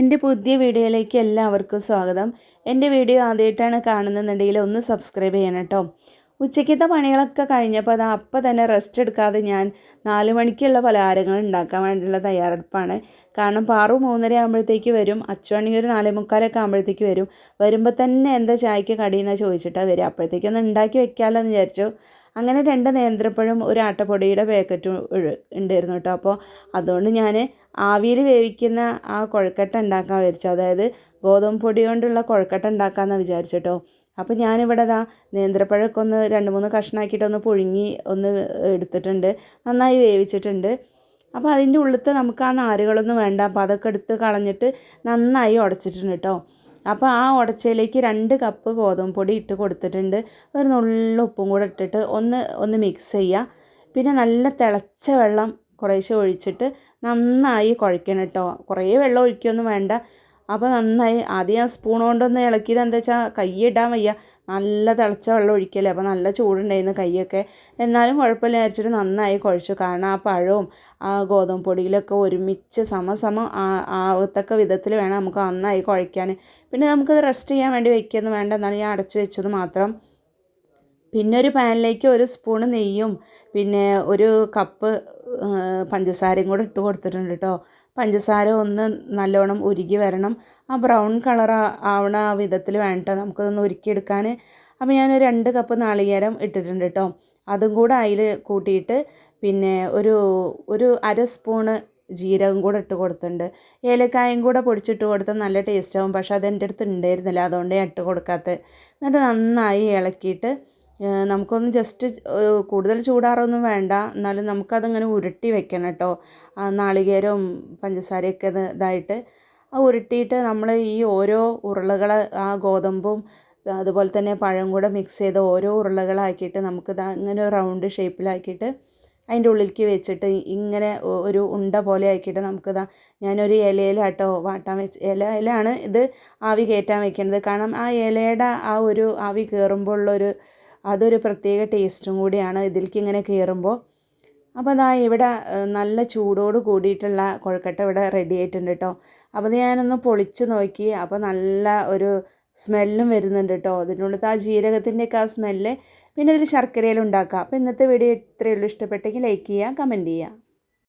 എന്റെ പുതിയ വീഡിയോയിലേക്ക് എല്ലാവർക്കും സ്വാഗതം. എന്റെ വീഡിയോ ആദ്യമായിട്ടാണ് കാണുന്നുണ്ടെങ്കിൽ ഒന്ന് സബ്സ്ക്രൈബ് ചെയ്യണം കേട്ടോ. ഉച്ചയ്ക്കത്തെ പണികളൊക്കെ കഴിഞ്ഞപ്പോൾ അത് അപ്പം തന്നെ റെസ്റ്റ് എടുക്കാതെ ഞാൻ നാല് മണിക്കുള്ള പലഹാരങ്ങൾ ഉണ്ടാക്കാൻ വേണ്ടിയുള്ള തയ്യാറെടുപ്പാണ്. കാരണം പാറു മൂന്നര ആകുമ്പോഴത്തേക്ക് വരും അച്ചുവാണെങ്കിൽ ഒരു നാലേ മുക്കാലൊക്കെ ആകുമ്പോഴത്തേക്ക് വരും. വരുമ്പോൾ തന്നെ എന്താ ചായക്ക് കടിയെന്നാണ് ചോദിച്ചിട്ടാണ് വരിക. അപ്പോഴത്തേക്കൊന്ന് ഉണ്ടാക്കി വെക്കാമല്ലോ എന്ന് വിചാരിച്ചു. അങ്ങനെ രണ്ട് നേന്ത്രപ്പഴം ഒരു ആട്ടപ്പൊടിയുടെ പാക്കറ്റും ഉണ്ടായിരുന്നു കേട്ടോ. അപ്പോൾ അതുകൊണ്ട് ഞാൻ ആവിയിൽ വേവിക്കുന്ന ആ കുഴക്കട്ട ഉണ്ടാക്കാൻ വിചാരിച്ചു. അതായത് ഗോതമ്പ് പൊടി കൊണ്ടുള്ള കുഴക്കട്ട ഉണ്ടാക്കാമെന്ന് വിചാരിച്ചിട്ടോ അപ്പോൾ ഞാനിവിടെ ദാ നേന്ത്രപ്പഴമൊക്കെ ഒന്ന് രണ്ട് മൂന്ന് കഷ്ണമാക്കിയിട്ട് ഒന്ന് പുഴുങ്ങി ഒന്ന് എടുത്തിട്ടുണ്ട്. നന്നായി വേവിച്ചിട്ടുണ്ട്. അപ്പോൾ അതിന്റെ ഉള്ളിലത്തെ നമുക്ക് ആ നാരുകളൊന്നും വേണ്ട. അപ്പോൾ അതൊക്കെ എടുത്ത് കളഞ്ഞിട്ട് നന്നായി ഉടച്ചിട്ടുണ്ട് കേട്ടോ. അപ്പോൾ ആ ഉടച്ചയിലേക്ക് രണ്ട് കപ്പ് ഗോതമ്പ് പൊടി ഇട്ട് കൊടുത്തിട്ടുണ്ട്. ഒരു നുള്ള ഉപ്പും കൂടെ ഇട്ടിട്ട് ഒന്ന് ഒന്ന് മിക്സ് ചെയ്യുക പിന്നെ നല്ല തിളച്ച വെള്ളം കുറേശ്ശെ ഒഴിച്ചിട്ട് നന്നായി കുഴക്കണം കേട്ടോ കുറേ വെള്ളം ഒഴിക്കുകയൊന്നും വേണ്ട. അപ്പോൾ നന്നായി ആദ്യം സ്പൂൺ കൊണ്ടൊന്ന് ഇളക്കിയത് എന്താ വെച്ചാൽ കൈയിടാൻ വയ്യ. നല്ല തിളച്ച വെള്ളം ഒഴിക്കല്ലേ അപ്പോൾ നല്ല ചൂടുണ്ടായിരുന്നു കൈയൊക്കെ. എന്നാലും കുഴപ്പമില്ല വിചാരിച്ചിട്ട് നന്നായി കുഴച്ചു. കാരണം ആ പഴവും ആ ഗോതമ്പ് പൊടിയിലൊക്കെ ഒരുമിച്ച് സമസമം ആവത്തക്ക വിധത്തിൽ വേണം നമുക്ക് നന്നായി കുഴയ്ക്കാൻ. പിന്നെ നമുക്കത് റെസ്റ്റ് ചെയ്യാൻ വേണ്ടി വയ്ക്കുകയൊന്നും വേണ്ട. എന്നാലും ഞാൻ അടച്ചു വെച്ചത് മാത്രം. പിന്നെ ഒരു പാനിലേക്ക് ഒരു സ്പൂണ് നെയ്യും പിന്നെ ഒരു കപ്പ് പഞ്ചസാരയും കൂടെ ഇട്ട് കൊടുത്തിട്ടുണ്ട് കേട്ടോ പഞ്ചസാര ഒന്ന് നല്ലോണം ഉരുകി വരണം. ആ ബ്രൗൺ കളർ ആവണ വിധത്തിൽ വേണ്ട നമുക്കതൊന്ന് ഉരുക്കിയെടുക്കാൻ. അപ്പോൾ ഞാൻ രണ്ട് കപ്പ് നാളികേരം ഇട്ടിട്ടുണ്ട് കേട്ടോ അതും കൂടെ അതിൽ കൂട്ടിയിട്ട് പിന്നെ ഒരു ഒരു അര സ്പൂണ് ജീരകം കൂടെ ഇട്ട് കൊടുത്തിട്ടുണ്ട്. ഏലക്കായും കൂടെ പൊടിച്ചിട്ട് കൊടുത്താൽ നല്ല ടേസ്റ്റ് ആവും. പക്ഷേ അത് എന്റെ അടുത്ത് ഉണ്ടായിരുന്നില്ല. അതുകൊണ്ട് ഞാൻ ഇട്ട് കൊടുക്കാത്തത്. എന്നിട്ട് നന്നായി ഇളക്കിയിട്ട് നമുക്കൊന്ന് ജസ്റ്റ് കൂടുതൽ ചൂടാറൊന്നും വേണ്ട. എന്നാലും നമുക്കതിങ്ങനെ ഉരുട്ടി വെക്കണം കേട്ടോ. നാളികേരവും പഞ്ചസാരയൊക്കെ ഇതായിട്ട് ആ ഉരുട്ടിയിട്ട് നമ്മൾ ഈ ഓരോ ഉരുളകൾ ആ ഗോതമ്പും അതുപോലെ തന്നെ പഴം കൂടെ മിക്സ് ചെയ്ത് ഓരോ ഉരുളകളാക്കിയിട്ട് നമുക്കിത് അങ്ങനെ റൗണ്ട് ഷേപ്പിലാക്കിയിട്ട് അതിന്റെ ഉള്ളിലേക്ക് വെച്ചിട്ട് ഇങ്ങനെ ഒരു ഉണ്ട പോലെ ആക്കിയിട്ട് നമുക്കിതാ ഞാനൊരു ഇലയിലാട്ടോ വാട്ടാൻ വെച്ച് ഇല ഇലയാണ് ഇത് ആവി കയറ്റാൻ വെക്കുന്നത് കാരണം ആ ഇലയുടെ ആ ഒരു ആവി കയറുമ്പോൾ ഉള്ളൊരു അതൊരു പ്രത്യേക ടേസ്റ്റും കൂടിയാണ് ഇതിലേക്ക് ഇങ്ങനെ കയറുമ്പോൾ അപ്പോൾ അതാ ഇവിടെ നല്ല ചൂടോട് കൂടിയിട്ടുള്ള കൊഴക്കട്ട ഇവിടെ റെഡി ആയിട്ടുണ്ട് കേട്ടോ അപ്പോൾ ഞാനൊന്ന് പൊളിച്ച് നോക്കി അപ്പോൾ നല്ല ഒരു സ്മെല്ലും വരുന്നുണ്ട് കേട്ടോ അതിനുള്ളത് ആ ജീരകത്തിന്റെയൊക്കെ ആ സ്മെല്ല് പിന്നെ ഇതിൽ ശർക്കരയിൽ ഉണ്ടാക്കാം. അപ്പോൾ ഇന്നത്തെ വീഡിയോ ഇത്രയേ ഉള്ളൂ. ഇഷ്ടപ്പെട്ടെങ്കിൽ ലൈക്ക് ചെയ്യുക കമന്റ് ചെയ്യുക.